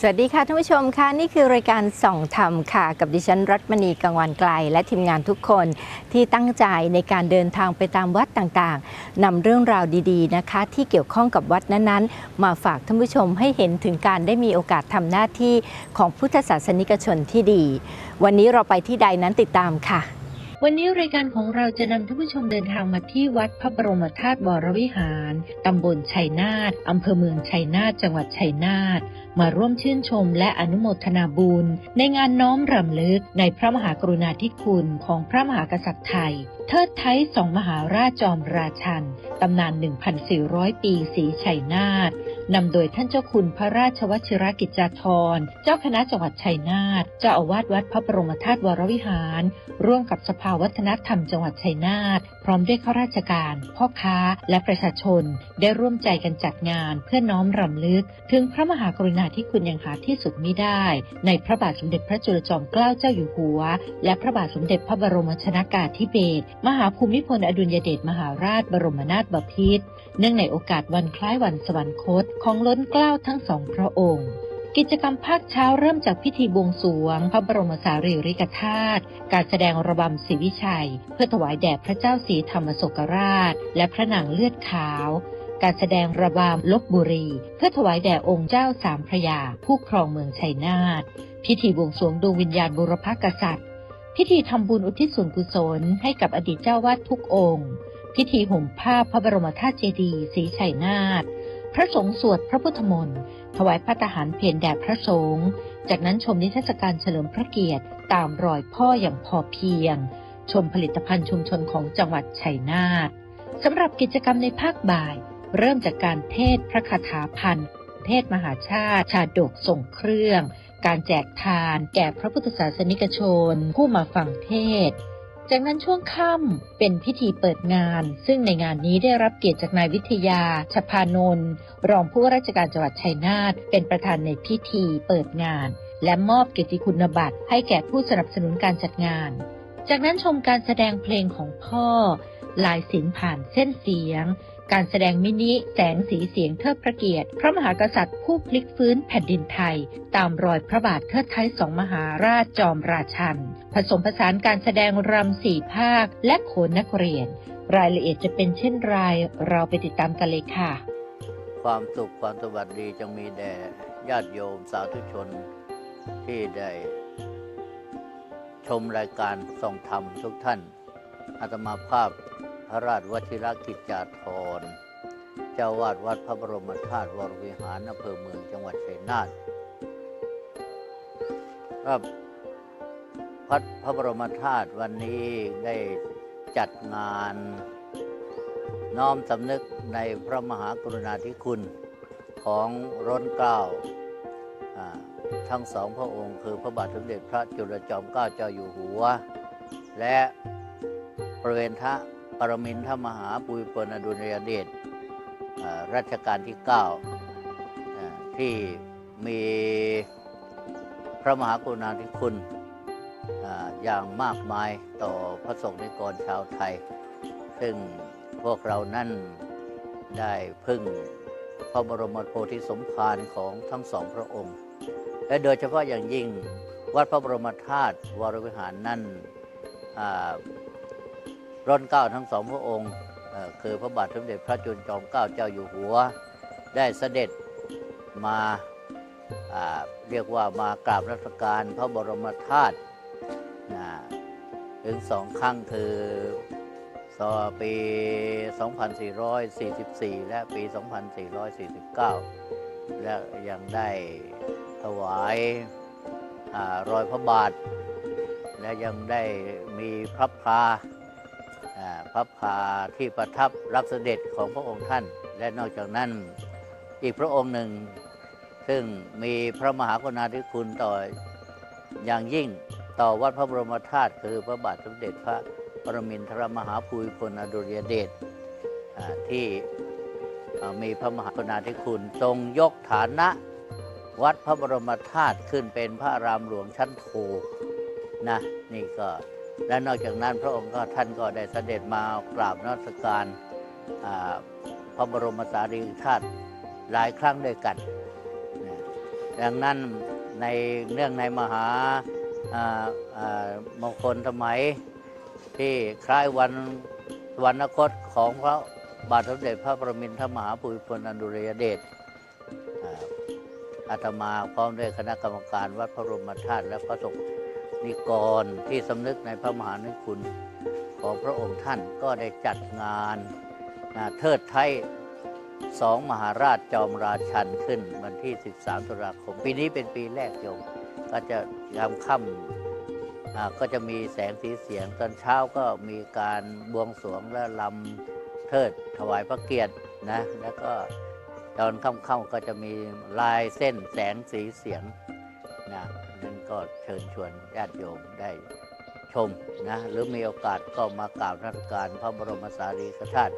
สวัสดีค่ะท่านผู้ชมค่ะนี่คือรายการส่องธรรมค่ะ กับดิฉันรัตมณีกังวานไกล และทีมงานทุกคนที่ตั้งใจในการเดินทางไปตามวัดต่างๆนำเรื่องราวดีๆนะคะ ที่เกี่ยวข้องกับวัดนั้นๆ มาฝากท่านผู้ชมให้เห็นถึงการได้มีโอกาสทำหน้าที่ของพุทธศาสนิกชนที่ดี วันนี้เราไปที่ใดนั้นติดตามค่ะ วันนี้รายการของเราจะนำท่านผู้ชมเดินทางมาที่วัดพระบรมธาตุวรวิหารตำบลชัยนาทอำเภอเมืองชัยนาทจังหวัดชัยนาท มาร่วมชื่นชมและอนุโมทนาบุญในงานน้อมรำลึกในพระมหากรุณาธิคุณของพระมหากษัตริย์ไทย เทิดไทยสองมหาราชจอมราชันตำนาน 1,400 ปีศรีชัยนาท นำโดยท่านเจ้าคุณพระราชวชิรกิจจาธร เจ้าคณะจังหวัดชัยนาท เจ้าอาวาสวัดพระบรมธาตุวรวิหาร ร่วมกับสภาวัฒนธรรมจังหวัดชัยนาท พร้อมด้วยข้าราชการ พ่อค้า และประชาชน ได้ร่วมใจกันจัดงานเพื่อน้อมรำลึก ถึงพระมหากรุณาธิคุณอย่างหาที่สุดมิได้ ในพระบาทสมเด็จพระจุลจอมเกล้าเจ้าอยู่หัว และพระบาทสมเด็จพระบรมชนากาธิเบศร มหาภูมิพลอดุลยเดชมหาราชบรมนาถบพิตร เนื่องในโอกาสวันคล้ายวันสวรรคตของล้นเกล้าทั้งสองพระองค์ กิจกรรมภาคเช้าเริ่มจากพิธีบวงสรวง พระบรมสารีริกธาตุการแสดงระบำศรีวิชัย เพื่อถวายแด่พระเจ้าศรีธรรมโศกราช และพระนางเลือดขาว การแสดงระบำลบบุรี เพื่อถวายแด่องค์เจ้าสามพระยา ผู้ครองเมืองชัยนาท พิธีบวงสรวงดวงวิญญาณบุรพกษัตริย์ พิธีทำบุญอุทิศส่วนกุศลให้กับอดีตเจ้าวาดทุกองค์พิธีห่มผ้าพระบรมธาตุเจดีย์ศรีชัยนาท พระสงฆ์สวดพระพุทธมนต์ถวายพระทหารเพลแด่พระสงฆ์จากนั้นชมนิทรรศการเฉลิมพระเกียรติตามรอยพ่ออย่างพอเพียง ชมผลิตภัณฑ์ชุมชนของจังหวัดชัยนาทสำหรับกิจกรรมในภาคบ่าย เริ่มจากการเทศพระคาถาพันธ์เทศมหาชาติ ชาดกส่งเครื่อง การแจกทาน แก่พระพุทธศาสนิกชน ผู้มาฟังเทศ จากนั้นช่วงค่ำเป็นพิธีเปิดงาน ซึ่งในงานนี้ได้รับเกียรติจากนายวิทยาชพานนท์รองผู้ว่าราชการจังหวัดชัยนาทเป็นประธานในพิธีเปิดงาน และมอบเกียรติคุณบัตรให้แก่ผู้สนับสนุนการจัดงาน จากนั้นชมการแสดงเพลงของพ่อลายศิลผ่านเส้นเสียง การแสดงมินิแสงสีเสียงเทิดพระเกียรติ พระมหากษัตริย์ผู้พลิกฟื้นแผ่นดินไทย ตามรอยพระบาทเทิดไทยสองมหาราชจอมราชัน ผสมผสานการแสดงรำสี่ภาค และโขนนักเรียน รายละเอียดจะเป็นเช่นไรเราไปติดตามกันเลยค่ะ ความสุขความสวัสดีจงมีแด่ญาติโยมสาธุชนที่ได้ชมรายการส่องธรรมทุกท่านอาตมาภาพ พระราชวชิรกิจจาธรเจ้าวาดวัดพระบรมธาตุวรวิหารอำเภอเมืองจังหวัดชัยนาทครับพัดพระบรมธาตุวันนี้ได้จัดงานน้อมสำนึกในพระมหากรุณาธิคุณของร้นเกล้าทั้งสองพระองค์คือพระบาทสมเด็จพระจุลจอมเกล้าเจ้าอยู่หัว และประเวนทะ ปรมินทมหาปุยพลอดุลยเดชรัชกาลที่9อ่าที่มีพระมหากรุณาธิคุณออย่างมากมายต่อพระสงฆ์นิกรชาวไทย ซึ่งพวกเรานั่นได้พึ่งพระบรมโพธิสมภารของทั้งสองพระองค์ และโดยเฉพาะอย่างยิ่งวัดพระบรมธาตุวรวิหารนั่นอ่า ร่อนเก้าทั้งสองพระองค์คือพระบาทสมเด็จพระจุลจอมเกล้าเจ้าอยู่หัว ได้เสด็จมาเรียกว่ามากราบรัชการพระบรมธาตุถึงสองครั้งคือสปี 2444 และปี 2449 และยังได้ถวายอารอยพระบาท และยังได้มีพระพา พระพาที่ประทับรับเสด็จของพระองค์ท่าน และนอกจากนั้นอีกพระองค์หนึ่ง ซึ่งมีพระมหากรุณาธิคุณต่ออย่างยิ่งต่อวัดพระบรมธาตุคือพระบาทสมเด็จพระปรมินทรมหาภูมิพลอดุลยเดชที่มีพระมหากรุณาธิคุณทรงยกฐานะวัดพระบรมธาตุขึ้นเป็นพระรามหลวงชั้นโทนะนี่ก็ และนอกจากนั้นพระองค์ก็ท่านก็ได้เสด็จมากราบนมัสการพระบรมสารีริกธาตุหลายครั้งด้วยกัน ดังนั้นในเนื่องในมหามงคลสมัยที่คล้ายวันวรรคตของพระบาทสมเด็จพระปรมินทรมหาภูมิพลอดุลยเดชอาอาตมาพร้อมด้วยคณะกรรมการวัดพระบรมธาตุและพระสงฆ์ นิกรที่สำนึกในพระมหานิคุณของพระองค์ท่านก็ได้จัดงานเทิดไทยสองมหาราชจอมราชันขึ้นวันที่ 13 ตุลาคม ปีนี้เป็นปีแรกโยมก็จะยามค่ำก็จะมีแสงสีเสียง ตอนเช้าก็มีการบวงสรวงและลำเทิดถวายพระเกียรตินะแล้วก็ตอนค่ำๆก็จะมีลายเส้นแสงสีเสียง ก็เชิญชวนญาติโยมได้ชมนะหรือมีโอกาสก็มากราบนมัสการพระบรมสารีริกธาตุ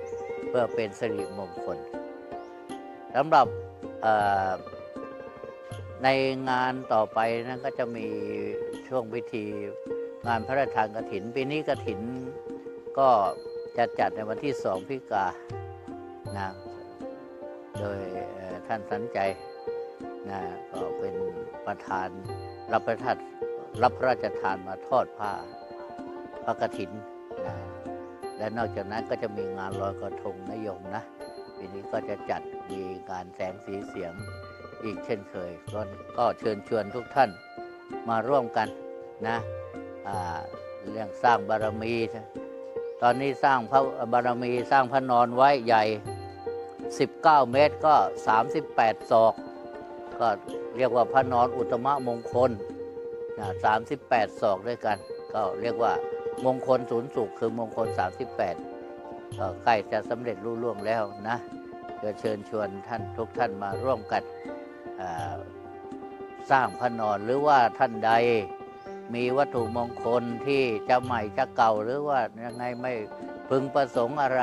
เพื่อเป็นสิริมงคลสำหรับในงานต่อไปนั้นก็จะมีช่วงพิธีงานพระราชทานกฐิน ปีนี้กฐินก็จะจัดในวันที่สองพิกานะโดยท่านสันใจนะก็เป็นประธาน รับประทานรับพระราชทานมาทอดผ้าพระกฐินนะและนอกจากนั้นก็จะมีงานลอยกระทงนยมนะปีนี้ก็จะจัดมีการแสงสีเสียงอีกเช่นเคยก็ก็เชิญชวนทุกท่านมาร่วมกันนะเรื่องสร้างบารมี ตอนนี้สร้างพระบารมีสร้างพระนอนไว้ใหญ่ 19 เมตรก็ 38 ศอก ก็เรียกว่าพระนอนอุตมะมงคลนะ38ศอกด้วยกัน ก็เรียกว่ามงคลศูนย์สุขคือมงคล 38ก็ใกล้จะสำเร็จรุ่ล่วงแล้วนะจะเชิญชวนท่านทุกท่านมาร่วมกันสร้างพระนอนหรือว่าท่านใดมีวัตถุมงคลที่จะใหม่จะเก่าหรือว่ายังไงไม่พึงประสงค์อะไร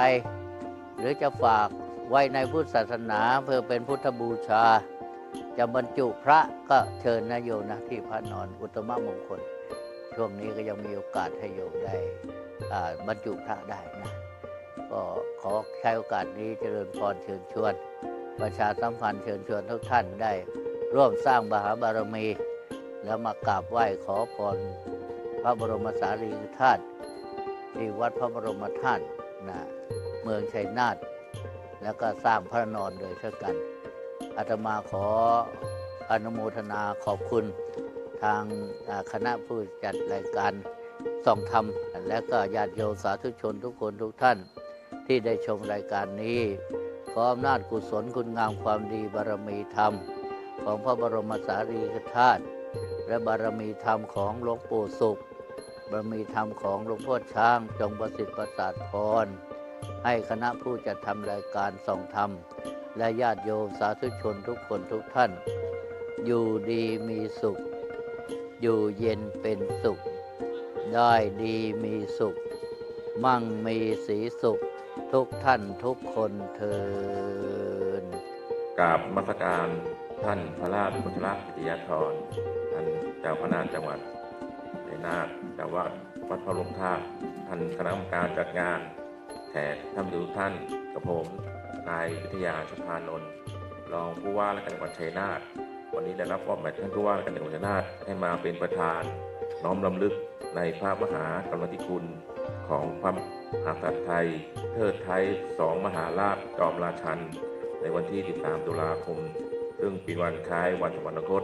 หรือจะฝากไว้ในพุทธศาสนาเพื่อเป็นพุทธบูชา จะบรรจุพระก็เชิญนะโยมนะที่พระนอนอุตตมมงคล ช่วงนี้ก็ยังมีโอกาสให้โยมได้บรรจุพระได้นะก็ขอใช้โอกาสนี้เจริญพรเชิญชวน ประชาสัมพันธ์เชิญชวนทุกท่านได้ ร่วมสร้างมหาบารมี แล้วมากราบไหว้ขอพรพระบรมสารีริกธาตุที่วัดพระบรมธาตุนะเมืองชัยนาทแล้วก็สร้างพระนอนโดยเช่นกัน อาตมาขออนุโมทนาขอบคุณทางคณะผู้จัดรายการส่องธรรม และก็ญาติโยมสาธุชนทุกคนทุกท่านที่ได้ชมรายการนี้ ขออำนาจกุศลคุณงามความดีบารมีธรรม ของพระบรมสารีริกธาตุและบารมีธรรมของหลวงปู่สุข บารมีธรรมของหลวงพ่อช้างจงประสิทธิ์ประสาทพรให้คณะผู้จัดทำรายการส่องธรรม และญาติโยมสาธุชนทุกคนทุกท่าน อยู่ดีมีสุข อยู่เย็นเป็นสุข ได้ดีมีสุข มั่งมีสีสุข ทุกท่านทุกคนเทินกราบมัสการท่านพระราชบุตรกิติยาธรท่านเจ้าคณะจังหวัดในนาฏเจ้าวัดวัดพระลงท่าท่านคณะกรรมการจัดงานแขกท่านทุกท่านกับผม นายวิทยาชุพานนท์รองผู้ว่าราชการจังหวัดชัยนาทวันนี้ได้รับมอบหมายท่านผู้ว่าราชการจังหวัดชัยนาทให้มาเป็นประธาน น้อมรำลึกในพระมหากรุณาธิคุณของพระมหากษัตริย์ไทย เทิดไทยสองมหาราชจอมราชัน ในวันที่ 13 ตุลาคม ซึ่งเป็นวันคล้ายวันสวรรคต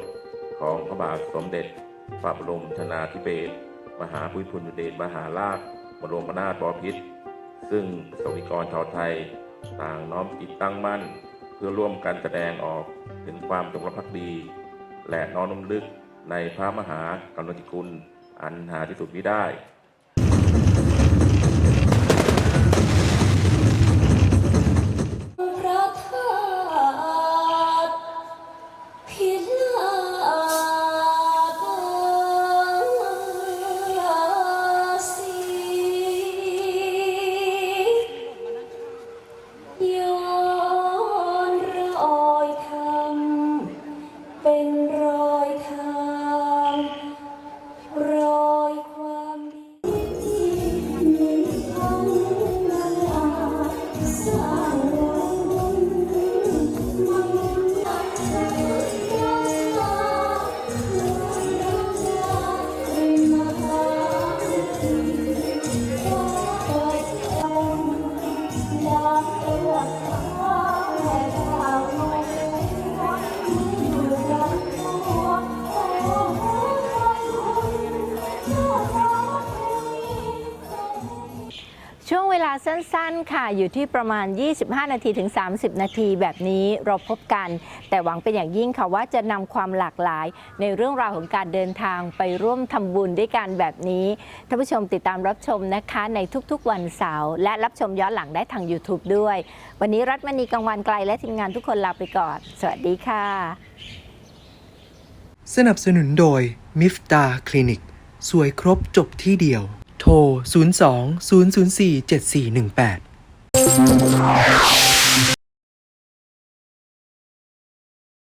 ของพระบาทสมเด็จพระบรมชนาธิเบศรมหาภูมิพลอดุลยเดชมหาราชบรมนาถบพิตรซึ่งสวิกรชาวไทย ต่างน้อมจิตตั้งมั่น เพื่อร่วมกันแสดงออกถึงความจงรักภักดี และน้อมรำลึกในพระมหากรุณาธิคุณ อันหาที่สุดมิได้ Sua สั้นๆ ค่ะ อยู่ที่ประมาณ 25 นาทีถึง 30 นาทีแบบนี้เราพบกัน แต่หวังเป็นอย่างยิ่งค่ะว่าจะนำความหลากหลาย ในเรื่องราวของการเดินทางไปร่วมทำบุญด้วยกันแบบนี้ท่านผู้ชมติดตามรับชมนะคะในทุกๆวันเสาร์และรับชมย้อนหลังได้ทาง YouTube ด้วย วันนี้รัฐมณีกังวันไกลและทีมงานทุกคนลาไปก่อน สวัสดีค่ะ สนับสนุนโดยมิฟตาคลินิก สวยครบจบที่เดียว โทร 02 004 7418